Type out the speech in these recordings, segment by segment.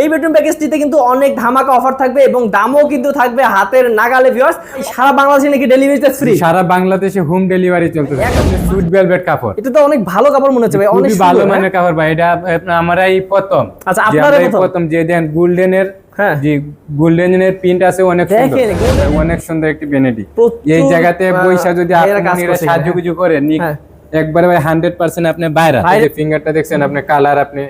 এই বেডরুম প্যাকেজটিতে কিন্তু অনেক ধামাকা অফার থাকবে এবং দামও কিন্তু থাকবে হাতের নাগালে ভিউয়ার্স সারা বাংলাদেশে নাকি ডেলিভারিতে ফ্রি সারা বাংলাদেশে হোম ডেলিভারি চলতেছে সুইট ভেলভেট কাপড়। এটা তো অনেক ভালো কাপড় মনে হচ্ছে ভাই অনেক ভালো হ্যাঁ? মানের কাপড় ভাই এটা আপনার- আমরা এই প্রথম। আচ্ছা, আপনারাই প্রথম? যে দেন গোল্ডেনের হ্যাঁ। গোল্ডেনের প্রিন্ট আছে অনেক সুন্দর। অনেক সুন্দর একটি বেনেডি এই জায়গাতে বৈশা যদি আপনারা সাহায্য কিছু করে নি- হ্যাঁ। একবারে ভাই হান্ড্রেড পার্সেন্ট আপনি বাইরে ফিঙ্গারটা দেখছেন আপনি কালার আপনি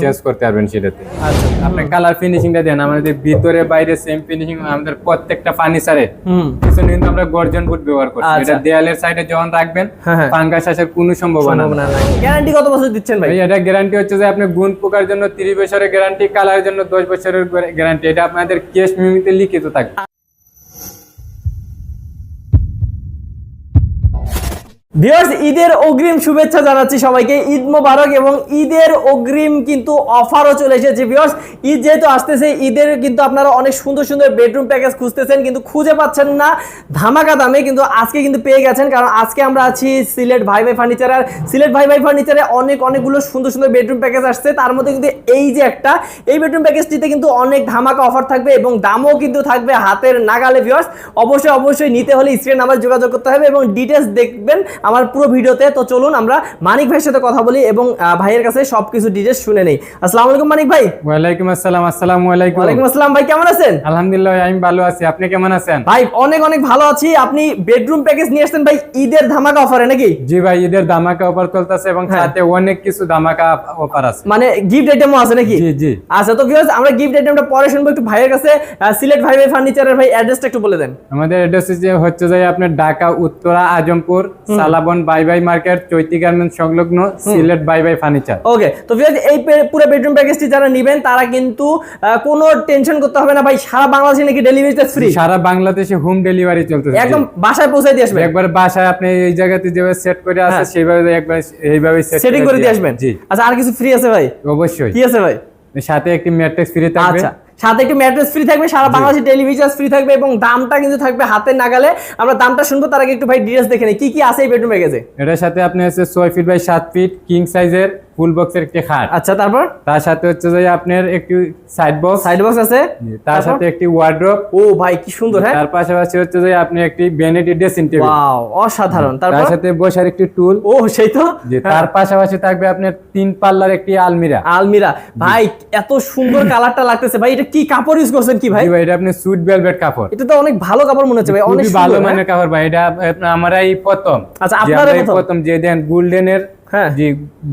চেঞ্জ করতে পারবেন সেটাতে। আচ্ছা। আপনি কালার ফিনিশিংটা দেন আমাদের ভিতরে বাইরে সেম ফিনিশিং আমাদের প্রত্যেকটা ফার্নিচারে হুম। পিছনে কিন্তু আমরা গর্জন বুট ব্যবহার করছি। আচ্ছা। এটা দেয়ালের সাইডে যখন রাখবেন হ্যাঁ, হ্যাঁ। ফাঙ্গাস আসার কোনো সম্ভাবনা নেই। গ্যারান্টি কত বছর দিচ্ছেন ভাই? ভাই এটা গ্যারান্টি হচ্ছে যে আপনি গুণ পোকার জন্য 30 বছরের গ্যারান্টি কালারের জন্য 10 বছরের গ্যারান্টি এটা আপনাদের কেস মিমিতে লিখিত থাকবে। ভিউয়ার্স ঈদের অগ্রিম শুভেচ্ছা জানাচ্ছি সবাইকে। ঈদ মোবারক এবং ঈদের অগ্রিম কিন্তু অফারও চলে এসেছে ভিউয়ার্স ঈদ যেহেতু আসতেছে, ঈদের কিন্তু আপনারা অনেক সুন্দর সুন্দর বেডরুম প্যাকেজ খুঁজতেছেন, কিন্তু খুঁজে পাচ্ছেন না। ধামাকা দামে কিন্তু আজকে কিন্তু পেয়ে গেছেন, কারণ আজকে আমরা আছি সিলেট ভাই ভাই ফার্নিচার আর সিলেট ভাই ভাই ফার্নিচারে অনেক অনেকগুলো সুন্দর সুন্দর বেডরুম প্যাকেজ আসছে। তার মধ্যে কিন্তু এই যে একটা, এই বেডরুম প্যাকেজটিতে কিন্তু অনেক ধামাকা অফার থাকবে এবং দামও কিন্তু থাকবে হাতের নাগালে ভিউয়ার্স অবশ্যই অবশ্যই নিতে হলে স্ক্রিন নাম্বার যোগাযোগ করতে হবে এবং ডিটেলস দেখবেন। আমার পুরো ভিডিওতে তো চলুন আমরা মানিক ভাইয়ের সাথে কথা বলি এবং ভাইয়ের কাছে সবকিছু ডিটেলস শুনে নেই। আসসালামু আলাইকুম মানিক ভাই। ওয়ালাইকুম আসসালাম আসসালামু আলাইকুম। ওয়ালাইকুম আসসালাম ভাই কেমন আছেন? আলহামদুলিল্লাহ আমি ভালো আছি। আপনি কেমন আছেন? ভাই অনেক অনেক ভালো আছি। আপনি বেডরুম প্যাকেজ নিয়ে আসছেন ভাই ঈদের ধামাকা অফারে নাকি? জি ভাই ঈদের ধামাকা অফার চলতেছে এবং হ্যাঁ। সাথে অনেক কিছু ধামাকা অফার আছে। মানে গিফট আইটেমও আছে নাকি? জি জি। আচ্ছা তো ভিউয়ার্স আমরা গিফট আইটেমটা পরে শুনব একটু ভাইয়ের কাছে। সিলেট ভাই ভাই ফার্নিচারের ভাই অ্যাড্রেসটা একটু বলে দেন। আমাদের অ্যাড্রেস হচ্ছে যে আপনার ঢাকা উত্তরা আজমপুর সালাবন বাই বাই মার্কেট চৈতি গার্মেন্টস সংলগ্ন সিলেট বাই বাই ফার্নিচার। ওকে তো এই পুরো বেডরুম প্যাকেজটি যারা নেবেন তারা কিন্তু কোনো টেনশন করতে হবে না ভাই সারা বাংলাদেশে নাকি ডেলিভারিতে ফ্রি সারা বাংলাদেশে হোম ডেলিভারি চলতেছে একদম বাসায় পৌঁছে দিয়ে আসবেন। একবার বাসায় আপনি এই জায়গাতে যেভাবে সেট করে আছে হ্যাঁ। সেইভাবে একবার এইভাবে সেট করে দিয়ে আসবেন? আচ্ছা আর কিছু ফ্রি আছে ভাই? অবশ্যই। কি আছে ভাই? সাথে একটি ম্যাট্রিক্স ফ্রি থাকবে। আচ্ছা। সাথে একটু ম্যাট্রেস ফ্রি থাকবে সারা বাংলাদেশে টেলিভিশন ফ্রি থাকবে এবং দামটা কিন্তু থাকবে হাতে নাগালে। আমরা দামটা শুনব তার আগে একটু ভাই ডিটেলস দেখে নেই। কি কি আছে এই বেডরুম প্যাকেজে এটার সাথে আপনি আছে ছয় ফিট বাই সাত ফিট কিং সাইজের ফুল বক্সের একটি খাট। আচ্ছা তারপর? তার সাথে হচ্ছে যে আপনার একটি সাইড বক্স সাইড বক্স আছে। তার সাথে একটি ওয়ার্ড্রপ ও ভাই কি সুন্দর হ্যাঁ? তার পাশাপাশি হচ্ছে যে আপনি একটি ভ্যানিটি ড্রেসিং টেবিল ওয়াও অসাধারণ। তার সাথে বসার একটি টুল ও সেই তো। তার পাশাপাশি থাকবে আপনার তিন পাল্লার একটি আলমিরা। আলমিরা। ভাই এত সুন্দর কালারটা লাগতেছে। ভাই এটা কি কাপড় ইউজ করছেন কি ভাই? ভাই এটা আপনি সুইট ভেলভেট কাপড়। এটা তো অনেক ভালো কাপড় মনে হচ্ছে ভাই অনেক ভালো মানের হ্যাঁ? কাপড় ভাই এটা আপনার আমরা এই প্রথম। আচ্ছা, আপনারাই? প্রথম? যে দেন গোল্ডেনের হ্যাঁ।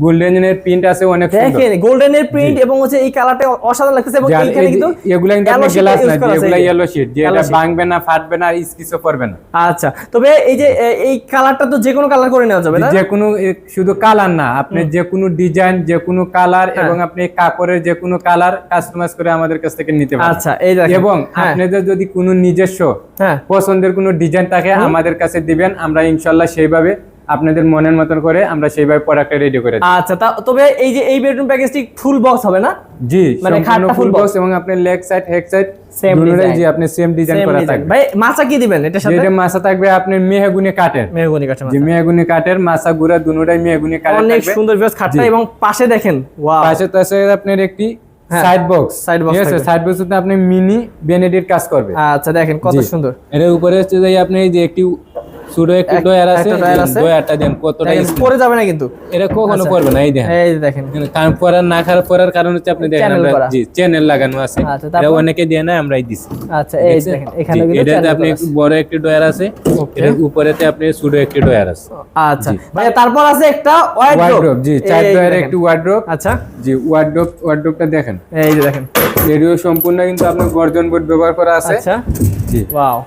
গোল্ডেনের প্রিন্ট আছে অনেক দেখেন গোল্ডেনের প্রিন্ট এবং হচ্ছে এই কালারটা অসাধারণ লাগতেছে এবং এইখানে কিন্তু এগুলা কিন্তু আপনি গ্লাস না এগুলা। ইয়েলো শিট যে এটা ভাঙবে না ফাটবে না স্কিচও করবে না। আচ্ছা তবে এই যে এই কালারটা তো যে কোনো কালার করে নেওয়া যাবে না? যে কোনো শুধু কালার না আপনি যে কোনো ডিজাইন যে কোনো কালার হ্যাঁ। এবং আপনি কাপড়ের যে কোনো কালার কাস্টমাইজ করে আমাদের কাছ থেকে নিতে পারেন। আচ্ছা এই এবং হ্যাঁ, আপনাদের যদি কোনো নিজস্ব হ্যাঁ। পছন্দের কোনো ডিজাইন থাকে আমাদের কাছে দিবেন আমরা ইনশাল্লাহ সেইভাবে আপনাদের মনের মতন করে আমরা সেইভাবে প্রোডাক্টটা রেডি করে দিই। আচ্ছা তা তবে এই যে এই বেডরুম প্যাকেজটি ফুল বক্স হবে না? জি মানে খাটটা ফুল বক্স এবং আপনার leg side head side Same design। জি আপনি সেম ডিজাইন করা থাকবে। ভাই মাছা কি দিবেন এটার সাথে? যেটা মাছা থাকবে আপনার মেহগুনি কাঠের মেহগনি যে মাছা। মেহগুনি কাঠের মাছা গুড়া দুটোটাই মেহগুনি কাঠের অনেক সুন্দর বেশ খাটটা এবং পাশে দেখেন ওয়াও পাশে তো আছে আপনার একটি সাইড বক্স box ঠিক আছে সাইড বক্সে আপনি মিনি বেনেডির কাজ করবে। আচ্ছা দেখেন কত সুন্দর। এর উপরে হচ্ছে যে আপনি এই যে একটি ছোট একটি এক- ডয়ার আছে। ডয়ারটা দেন কতটা পরে যাবে না কিন্তু। এটা কখনো আচ্ছা। করবে না এই দেখেন। এই দেখেন। কারণ পরার না খারাপ পরার কারণ হচ্ছে আপনি দেখেন আমরা জি চ্যানেল লাগানো আছে। আচ্ছা, এটা তারপর? অনেকে দিয়ে না আমরাই দিছি। আচ্ছা এই দেখেন এখানে কিন্তু এটাতে আপনি বড় একটি ডয়ার আছে। এর উপরেতে আপনি ছোট একটি ডয়ার আছে। আচ্ছা। ভাইয়া তারপর আছে একটা ওয়াইড্রোব জি চার একটি ওয়ার্ড্রোপ আচ্ছা। জি ওয়ার্ড্রোপ ওয়ার্ড্রোপটা দেখেন। এই যে দেখেন। এরিও সম্পূর্ণ কিন্তু আপনার গর্জন বোর্ড ব্যবহার করা আছে। আচ্ছা। জি। ওয়াও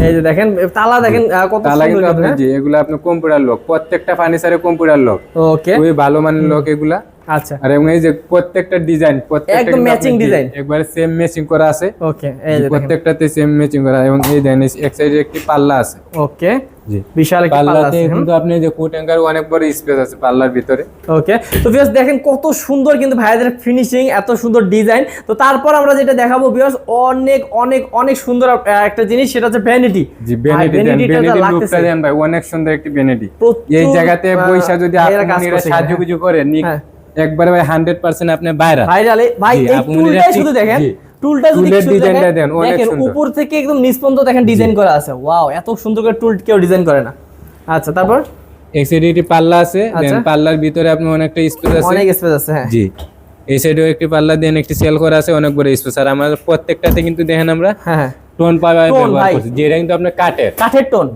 এই যে দেখেন তালা দেখেন আহ, কত সুন্দর আপনি জি এগুলো আপনার কম্পিউটার লক প্রত্যেকটা ফার্নিচারে কম্পিউটার লোক। ওকে। খুবই ভালো মানের লক এগুলা। আচ্ছা। আর এবং এই যে প্রত্যেকটা ডিজাইন প্রত্যেকটা একদম জি, design। একবারে সেম ম্যাচিং করা আছে। ওকে এই যে প্রত্যেকটাতে সেম ম্যাচিং করা এবং এই দেন এক সাইডে একটি পাল্লা আছে। ওকে বিশাল একটা পাল্লা আছে কিন্তু আপনি যে কোট অ্যাঙ্কার অনেক বড় স্পেস আছে পাল্লার ভিতরে। ওকে তো ভিউয়ার্স দেখেন কত সুন্দর কিন্তু ভাইয়াদের ফিনিশিং এত সুন্দর ডিজাইন তো তারপর আমরা যেটা দেখাবো ভিউয়ার্স অনেক অনেক অনেক সুন্দর একটা জিনিস সেটা হচ্ছে ভ্যানিটি জি বেনেডি দেন লুকটা দেন ভাই অনেক সুন্দর একটি প্রচুর, এই জায়গাতে বৈশা যদি সাহায্য কিছু করে নি হ্যাঁ। একবারে ভাই হান্ড্রেড পার্সেন্ট আপনি বাইরে ভাইরাল ভাই এই টুলটাই শুধু দেখেন জি। টুলটা যদি ডিজাইনটা দেন, দেখেন উপর থেকে একদম নিচ পর্যন্ত দেখেন ডিজাইন করা আছে। ওয়াও এত সুন্দর করে টুল কেউ ডিজাইন করে না। আচ্ছা তারপর? পাল্লা আছে দেন আচ্ছা। পাল্লার ভিতরে আপনি অনেকটা স্পেস আছে। অনেক স্পেস আছে হ্যাঁ। জি। এই সাইডেও একটি পাল্লা দেন একটি সেল করা আছে অনেক বড় স্পেস আর আমাদের প্রত্যেকটাতে কিন্তু দেখেন আমরা হ্যাঁ হ্যাঁ। টোন পায়া ব্যবহার। করছি। যেটা কিন্তু আপনার কাঠের কাঠের টোন।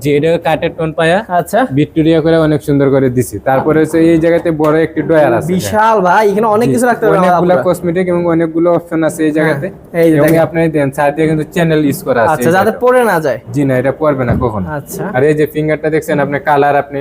কাঠের টোন পায়া আচ্ছা। ভিক্টোরিয়া করে অনেক সুন্দর করে দিছি। তারপরে হচ্ছে এই জায়গাতে বড় একটি ডয়ার আছে বিশাল ভাই এখানে অনেক কিছু রাখতে পারবেন অনেকগুলো কসমেটিক এবং অনেকগুলো অপশন আছে এই জায়গাতে। এই। আপনি দেন সাইড দিয়ে কিন্তু চ্যানেল ইউজ করা আছে আচ্ছা যাতে পড়ে না যায়। জি না এটা পড়বে না কখন। আচ্ছা। আর এই যে ফিঙ্গারটা দেখছেন আপনি কালার আপনি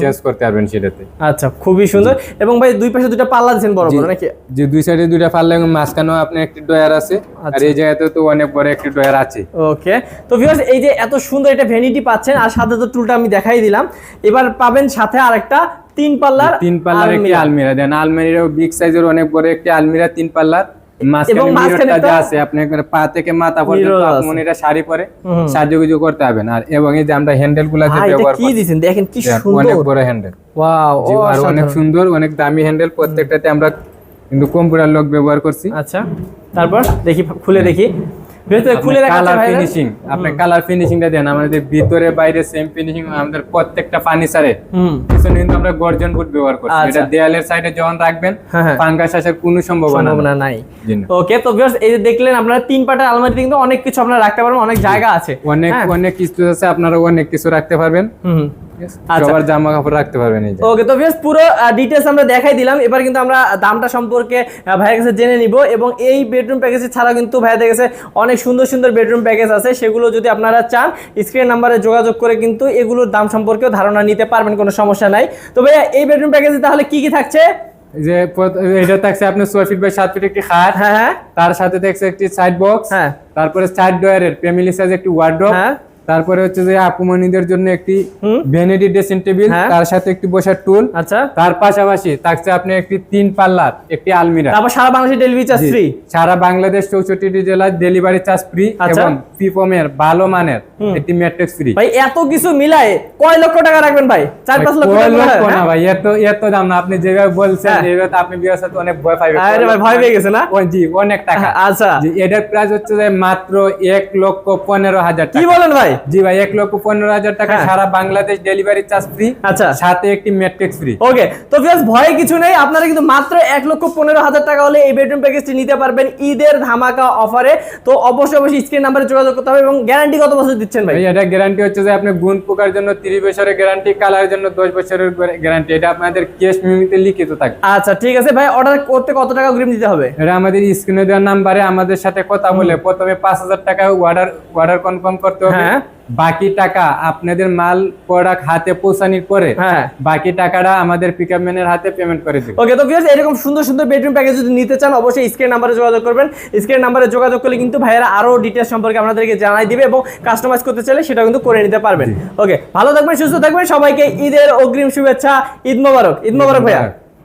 চেঞ্জ করতে পারবেন সেটাতে। আচ্ছা খুবই সুন্দর। এবং ভাই দুই পাশে দুটো পাল্লা দিয়েছেন বড় বড় নাকি? যে দুই সাইডে দুইটা পাল্লা এবং মাঝখানেও আপনি একটি ডয়ার আছে। আর আচ্ছা। এই জায়গাতে তো অনেক বড় একটি ডয়ার আছে। ওকে। তো ভিউয়ার্স এই যে এত সুন্দর একটা ভ্যানিটি পাচ্ছেন আর সাথে তো টুলটা আমি দেখাই দিলাম। এবার পাবেন সাথে আরেকটা তিন পাল্লার তিন পাল্লার একটি আলমিরা। আলমিরা। দেন আলমিরাও বিগ সাইজের অনেক বড় একটি আলমিরা তিন পাল্লার। এবং মাঝখানে মাঝখানে মিররটা একটা যা আছে আপনি একবারে পা থেকে মাথা পর্যন্ত মিরর আছে। আপনি এটা শাড়ি পরে সাজুগুজু করতে পারবেন আর এবং এই যে আমরা হ্যান্ডেলগুলা যে ব্যবহার কি করি দেখেন কি অনেক বড় হ্যান্ডেল ওয়াও আর অনেক সুন্দর অনেক দামি হ্যান্ডেল প্রত্যেকটাতে আমরা কিন্তু কম্পিউটার লক ব্যবহার করছি। আচ্ছা তারপর দেখি খুলে দেখি। ভেতরে খুলে কালার ফিনিশিং আপনি কালার ফিনিশিংটা দেন। আমাদের ভিতরে বাইরে সেম ফিনিশিং আমাদের প্রত্যেকটা ফার্নিচারে পিছনে কিন্তু আমরা গর্জন বুট ব্যবহার করছি। আচ্ছা। এটা দেয়ালের সাইডে যখন রাখবেন হ্যাঁ, হ্যাঁ। ফাঙ্গাস আসার কোনো সম্ভাবনা নাই। ওকে তো ভিউয়ার্স এই যে দেখলেন আপনারা তিন পাটের আলমারিতে কিন্তু অনেক কিছু আপনারা রাখতে পারবেন অনেক জায়গা আছে। অনেক হ্যাঁ। অনেক কিছু আছে আপনারা অনেক কিছু রাখতে পারবেন। হুম। সবার জামা কাপড় রাখতে পারবেন এই যে। ওকে তো ভিউয়ার্স পুরো ডিটেলস আমরা দেখাই দিলাম। এবার কিন্তু আমরা দামটা সম্পর্কে ভাইয়ের কাছে জেনে নিব এবং এই বেডরুম প্যাকেজ ছাড়া কিন্তু ভাইয়াদের কাছে অনেক সুন্দর সুন্দর বেডরুম প্যাকেজ আছে। সেগুলো যদি আপনারা চান স্ক্রিন নাম্বারে যোগাযোগ করে কিন্তু এগুলোর দাম সম্পর্কেও ধারণা নিতে পারবেন কোনো সমস্যা নাই। তো ভাইয়া এই বেডরুম প্যাকেজে তাহলে কি কি থাকছে? যে এটা থাকছে আপনার ছয় ফিট বাই সাত ফিট একটি খাট। হ্যাঁ হ্যাঁ। তার সাথে থাকছে একটি সাইড বক্স হ্যাঁ। তারপরে সাইড ডয়ারের ফ্যামিলি সাইজ একটি ওয়ার্ড্রপ হ্যাঁ। তারপরে হচ্ছে যে আপুমনিদের জন্য একটি। ভ্যানিটি ড্রেসিং টেবিল হ্যাঁ। তার সাথে একটি বসার টুল আচ্ছা। তার পাশাপাশি থাকছে আপনি একটি তিন পাল্লার একটি আলমিরা। তারপর সারা বাংলাদেশে ডেলিভারি চার্জ ফ্রি সারা বাংলাদেশ চৌষট্টি জেলায় ডেলিভারি চার্জ ফ্রি। এবং পিপমের ভালো মানের একটি ম্যাট্রিক্স ফ্রি ভাই এত কিছু মিলায় কয় লক্ষ টাকা রাখবেন ভাই? চার পাঁচ লক্ষ টাকা না হ্যাঁ? ভাই এত এত দাম না। আপনি যেভাবে বলছেন হ্যাঁ। তো আপনি বিয়ের সাথে অনেক ভয় পাইবেন। আরে ভাই ভয় পেয়ে গেছে না? জি অনেক টাকা। আচ্ছা। এটার প্রাইস হচ্ছে যে মাত্র এক লক্ষ পনেরো হাজার কি বলেন ভাই? জি ভাই এক লক্ষ পনেরো হাজার টাকা হ্যাঁ। সারা বাংলাদেশ ডেলিভারি চার্জ ফ্রি আচ্ছা। সাথে একটি ম্যাট্রিক্স ফ্রি। ওকে তো ভিউয়ার্স ভয়ে কিছু নেই আপনারা কিন্তু মাত্র এক লক্ষ পনেরো হাজার টাকা হলে এই বেডরুম প্যাকেজটি নিতে পারবেন ঈদের ধামাকা অফারে তো অবশ্যই অবশ্যই স্ক্রিন নাম্বারে যোগাযোগ করতে হবে এবং গ্যারান্টি কত বছর দিচ্ছেন ভাই? ভাই এটা গ্যারান্টি হচ্ছে যে আপনি গুণ পোকার জন্য তিরিশ বছরের গ্যারান্টি কালারের জন্য দশ বছরের গ্যারান্টি এটা আপনাদের কেস মিমিতে লিখিত থাকবে আচ্ছা ঠিক আছে ভাই অর্ডার করতে কত টাকা অগ্রিম দিতে হবে? এটা আমাদের স্ক্রিনে দেওয়ার নাম্বারে আমাদের সাথে কথা বলে প্রথমে পাঁচ হাজার টাকা অর্ডার অর্ডার কনফার্ম করতে হবে। হ্যাঁ। বাকি টাকা আপনাদের মাল প্রোডাক্ট হাতে পৌঁছানোর পরে হ্যাঁ। বাকি টাকাটা আমাদের পিকআপ ম্যানের হাতে পেমেন্ট করে দিবে। ওকে তো ভিউয়ার্স এরকম সুন্দর সুন্দর বেডরুম প্যাকেজ যদি নিতে চান অবশ্যই স্ক্রিন নাম্বারে যোগাযোগ করবেন। স্ক্রিন নাম্বারে যোগাযোগ করলে কিন্তু ভাইয়েরা আরও ডিটেলস সম্পর্কে আপনাদেরকে জানাই দিবে এবং কাস্টমাইজ করতে চাইলে সেটা কিন্তু করে নিতে পারবেন। ওকে ভালো থাকবেন সুস্থ থাকবেন সবাইকে ঈদের অগ্রিম শুভেচ্ছা ঈদ মোবারক ঈদ মোবারক ভাইয়া।